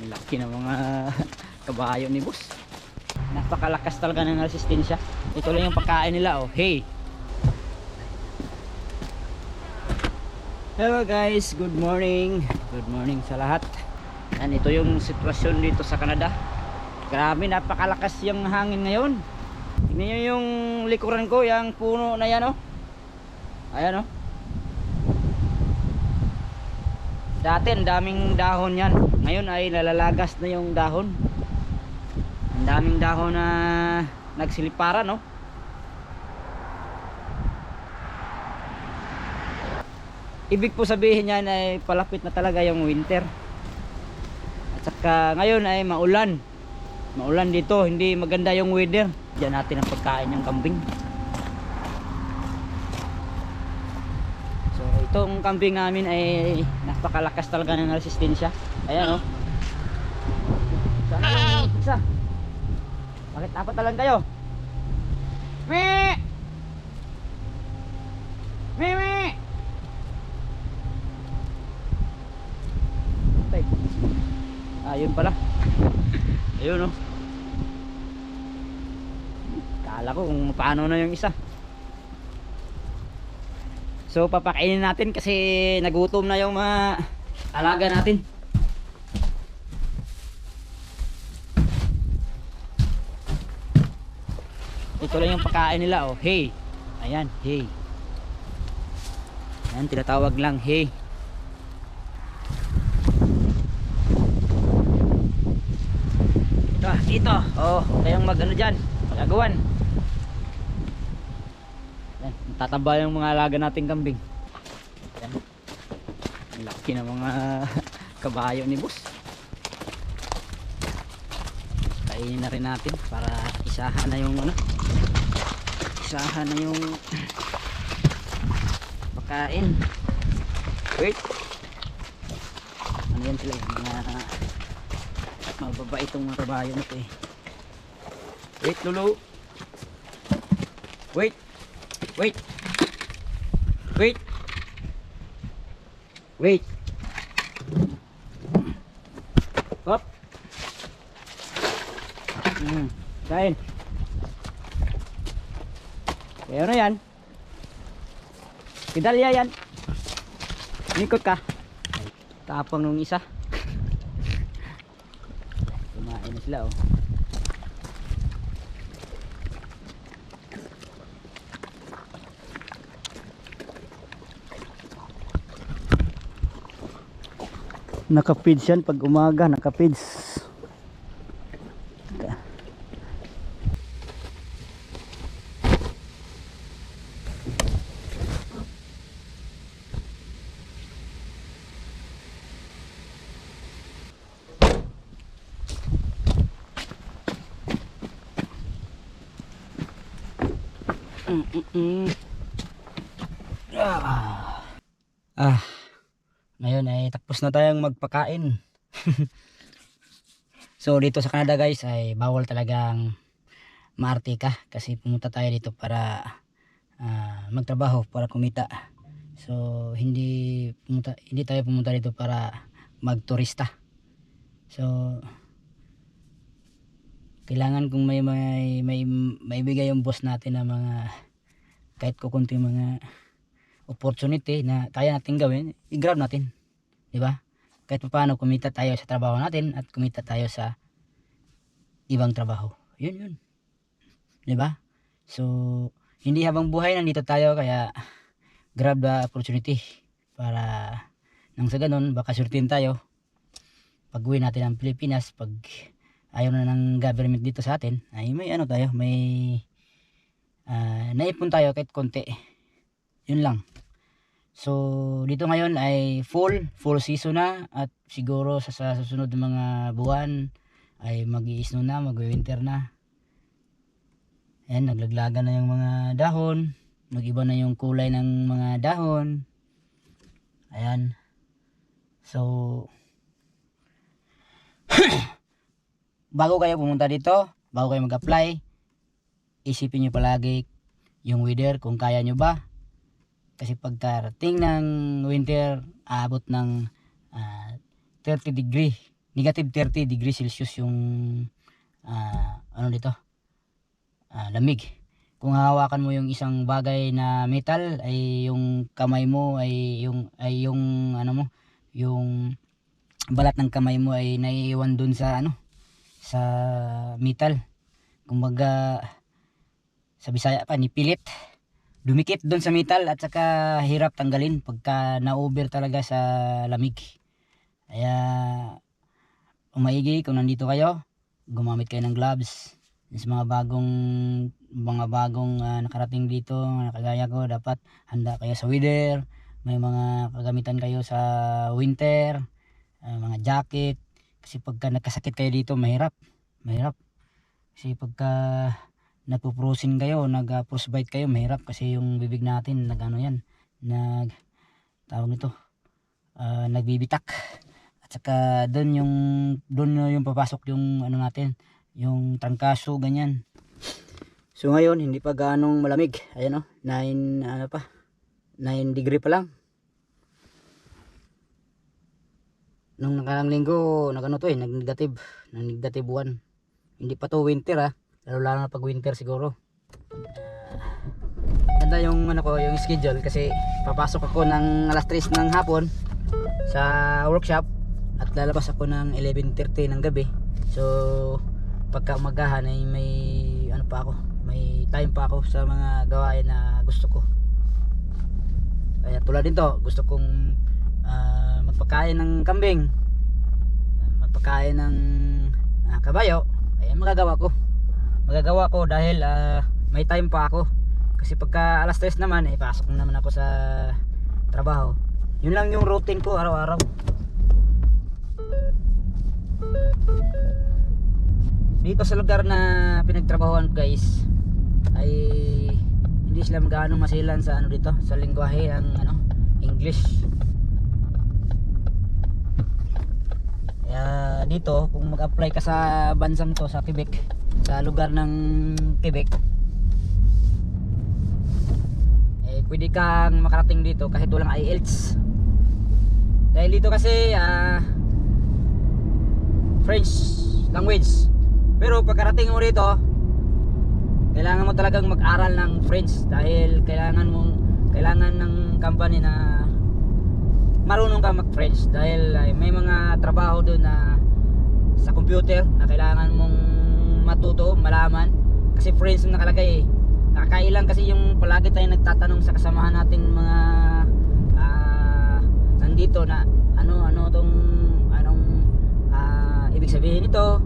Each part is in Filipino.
Ang laki ng mga kabayo ni boss. Napakalakas talaga ng resistensya. Ito lang yung pagkain nila oh. Hey! Hello guys, good morning. Good morning sa lahat. Yan, ito yung sitwasyon dito sa Canada. Grabe, napakalakas yung hangin ngayon. Tingnan nyo yung likuran ko, yung puno na yan oh. Ayan oh. Dati ang daming dahon yan. Ngayon ay nalalagas na yung dahon. Ang daming dahon na nagsiliparan no. Ibig po sabihin niyan ay palapit na talaga yung winter. At saka ngayon ay maulan. Maulan dito, hindi maganda yung weather. Diyan natin ang pagkain ng kambing. So itong kambing namin ay napakalakas talaga ng resistensya. Ayan oh. Sana yung isa. Bakit apat na lang kayo? Me! Me, me! Ayun pala. Ayun oh. Kala ko kung paano na yung isa. So papakainin natin kasi nagutom na yung mga alaga natin. Ito lang yung pagkain nila oh. Hey. Ayan, hey. Ayan, tinatawag lang hey. Ito, ito. Oh, kayong mag ano diyan. Yan, tataba yung mga alaga nating kambing. Yan. Ang laki ng mga kabayo ni boss. Kainin na rin natin para isahan na yung ano. Isahan na yung pagkain. Wait. Ano yan sila mga mababa itong mga kabayo na to eh. Wait, Lulu. Wait. Wait. Wait. Wait. Hop. Hmm. Kain. Ano yan? Pidalya yan. Ikot ka. Tapang nung isa. Kumain na sila oh. Nakapids yan pag umaga, nakapids. Mm, mm, mm. Ah. ah. Ngayon ay tapos na tayong magpakain. so dito sa Canada guys ay bawal talagang maarte ka kasi pumunta tayo dito para ah, magtrabaho para kumita. So hindi pumunta hindi tayo pumunta dito para magturista. So kailangan kung may may may maibigay yung boss natin na mga kahit kukunting mga opportunity na kaya natin gawin, i-grab natin. 'Di ba? Kahit paano kumita tayo sa trabaho natin at kumita tayo sa ibang trabaho. 'Yun 'yun. 'Di ba? So, hindi habang buhay nandito tayo kaya grab the opportunity para nang sa ganun baka surtin tayo pag uwi natin ng Pilipinas pag ayaw na ng government dito sa atin ay may ano tayo may ah, naipon tayo kahit konti yun lang so dito ngayon ay full full season na at siguro sa, sa susunod mga buwan ay mag snow na mag winter na. Ayan naglaglagan na yung mga dahon nagiba na yung kulay ng mga dahon. Ayan. So bago kayo pumunta dito, bago kayo mag-apply, isipin nyo palagi yung weather kung kaya nyo ba. Kasi pagkarating ng winter, aabot ng ah, 30 degree negative 30 degrees Celsius yung ah, ano dito ah, lamig. Kung hawakan mo yung isang bagay na metal ay yung kamay mo ay yung ay yung ano mo yung balat ng kamay mo ay naiiwan dun sa ano sa metal. Kumbaga sa Bisaya pa nipilit dumikit dun sa metal at saka hirap tanggalin pagka na-over talaga sa lamig. Kaya umaigi kung nandito kayo gumamit kayo ng gloves. Sa mga bagong mga bagong ah, nakarating dito na kagaya ko dapat handa kayo sa weather. May mga kagamitan kayo sa winter ah, mga jacket. Kasi pagka nagkasakit kayo dito mahirap. Mahirap. Kasi pagka nagpo-frozen kayo nag uh, frostbite kayo mahirap kasi yung bibig natin nag ano yan nag tawag nito ah, nagbibitak. At saka doon yung doon yung papasok yung ano natin yung trangkaso ganyan. So ngayon hindi pa ganong malamig. Ayan o 9 ano pa 9 degree pa lang. Nung nakarang linggo nagano to eh nag negative nag negative 1 hindi pa to winter ah lalo lalo na pag winter siguro. Ganda yung ano ko yung schedule kasi papasok ako ng alas 3 ng hapon sa workshop at lalabas ako ng 11.30 ng gabi. So pagka umagahan ay may ano pa ako may time pa ako sa mga gawain na gusto ko. Kaya tulad nito gusto kong ah, magpakain ng kambing magpakain ng ah, kabayo. Ay magagawa ko magagawa ko dahil ah, may time pa ako. Kasi pagka alas 3 naman eh pasok na naman ako sa trabaho. Yun lang yung routine ko araw-araw. Dito sa lugar na pinagtrabahoan guys ay hindi sila gaano masilan sa ano dito sa lingwahe ang ano English. Kaya dito kung mag-apply ka sa bansang to sa Quebec sa lugar ng Quebec eh pwede kang makarating dito kahit walang IELTS dahil dito kasi ah French language. Pero pagkarating mo rito kailangan mo talagang mag-aral ng French dahil kailangan mong kailangan ng company na marunong ka mag-French dahil ay, may mga trabaho doon na sa computer na kailangan mong matuto, malaman. Kasi French yung nakalagay eh. Nakakailang kasi yung palagi tayo nagtatanong sa kasamahan natin mga ah, nandito na ano ano tong anong ah, ibig sabihin nito?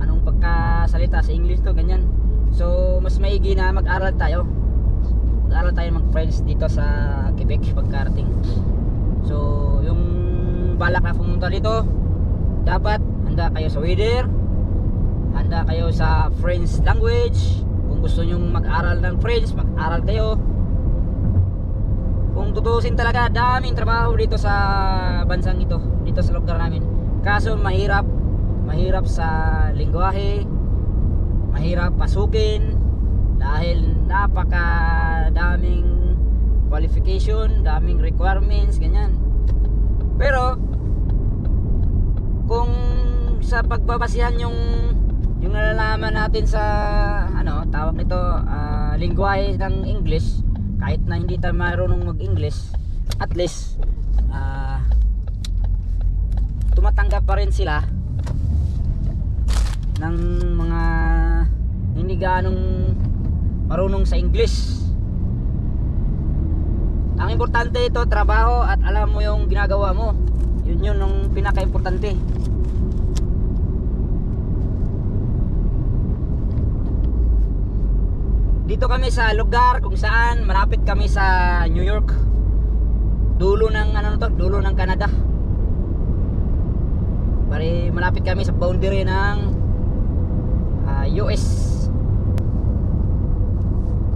Anong pagkasalita sa English to ganyan. So mas maigi na mag-aral tayo. Mag-aral tayo mag-French dito sa Quebec pagkarating. So yung balak na pumunta dito dapat handa kayo sa weather handa kayo sa French language. Kung gusto nyong mag-aral ng French mag-aral kayo. Kung tutusin talaga daming trabaho dito sa bansang ito dito sa lugar namin. Kaso mahirap. Mahirap sa lingwahe. Mahirap pasukin. Dahil napaka daming qualification daming requirements ganyan. Pero kung sa pagbabasihan yung yung nalalaman natin sa ano tawag nito ah, lingwahe ng English kahit na hindi tayo marunong mag-English at least ah, tumatanggap pa rin sila ng mga hindi ganong marunong sa English. Ang importante ito trabaho at alam mo yung ginagawa mo. Yun yun ang pinaka-importante dito kami sa lugar kung saan malapit kami sa New York. Dulo ng ano to dulo ng Canada. Bari malapit kami sa boundary ng ah, US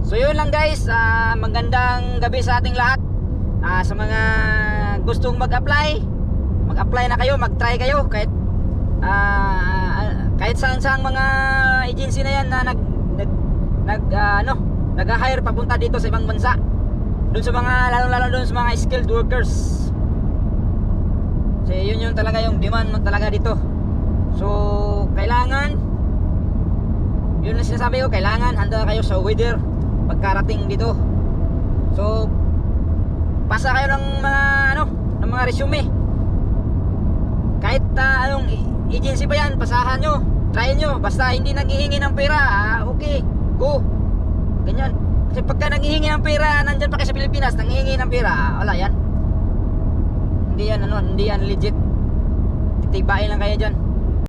So yun lang guys. Ah, magandang gabi sa ating lahat. Ah, sa mga gustong mag-apply mag-apply na kayo mag-try kayo kahit ah, kahit saan saan mga agency na yan na nag nag, ah, ano nag-hire papunta dito sa ibang bansa doon sa mga lalo lalo doon sa mga skilled workers Kasi yun yung talaga yung demand mo talaga dito. So, kailangan yun ang sinasabi ko, kailangan handa kayo sa weather pagkarating dito. So, pasa kayo ng mga ano, ng mga resume. Kahit ah, anong agency pa yan, pasahan nyo, try nyo. Basta hindi naghihingi ng pera, ah, okay, go. Ganyan. Kasi pagka naghihingi ng pera, nandyan pa kayo sa Pilipinas, nanghihingi ng pera, wala yan. Hindi yan ano, hindi yan legit. Titibain lang kayo dyan.